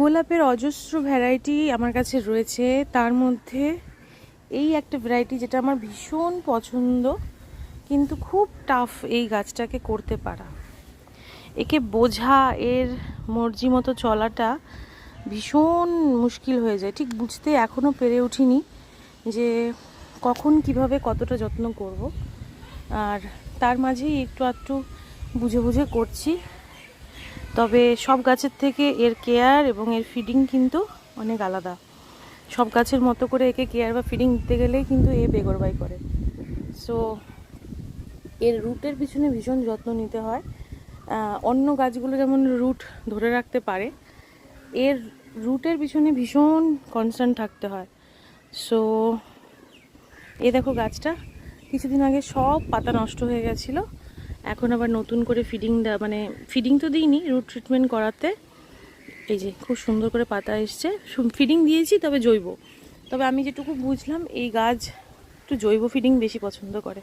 গোলাপের অজস্র ভ্যারাইটি আমার কাছে রয়েছে। তার মধ্যে এই একটা ভ্যারাইটি যেটা আমার ভীষণ পছন্দ, কিন্তু খুব টাফ এই গাছটাকে করতে পারা। একে বোঝা, এর মর্জি মতো চলাটা ভীষণ মুশকিল হয়ে যায়। ঠিক বুঝতে এখনও পেরে উঠিনি যে কখন কীভাবে কতটা যত্ন করব। আর তার মাঝেই একটু আধটু বুঝে বুঝে করছি। তবে সব গাছের থেকে এর কেয়ার এবং এর ফিডিং কিন্তু অনেক আলাদা। সব গাছের মতো করে একে কেয়ার বা ফিডিং দিতে গেলে কিন্তু এ বেগরবাই করে। সো এর রুটের পিছনে ভীষণ যত্ন নিতে হয়। অন্য গাছগুলো যেমন রুট ধরে রাখতে পারে, এর রুটের পিছনে ভীষণ কনসার্ন থাকতে হয়। সো এ দেখো গাছটা, কিছুদিন আগে সব পাতা নষ্ট হয়ে গেছিল। এখন আবার নতুন করে ফিডিং দেওয়া মানে ফিডিং তো দিইনি রুট ট্রিটমেন্ট করাতে। এই যে, খুব সুন্দর করে পাতা এসছে। ফিডিং দিয়েছি, তবে জৈব। তবে আমি যেটুকু বুঝলাম, এই গাছ একটু জৈব ফিডিং বেশি পছন্দ করে।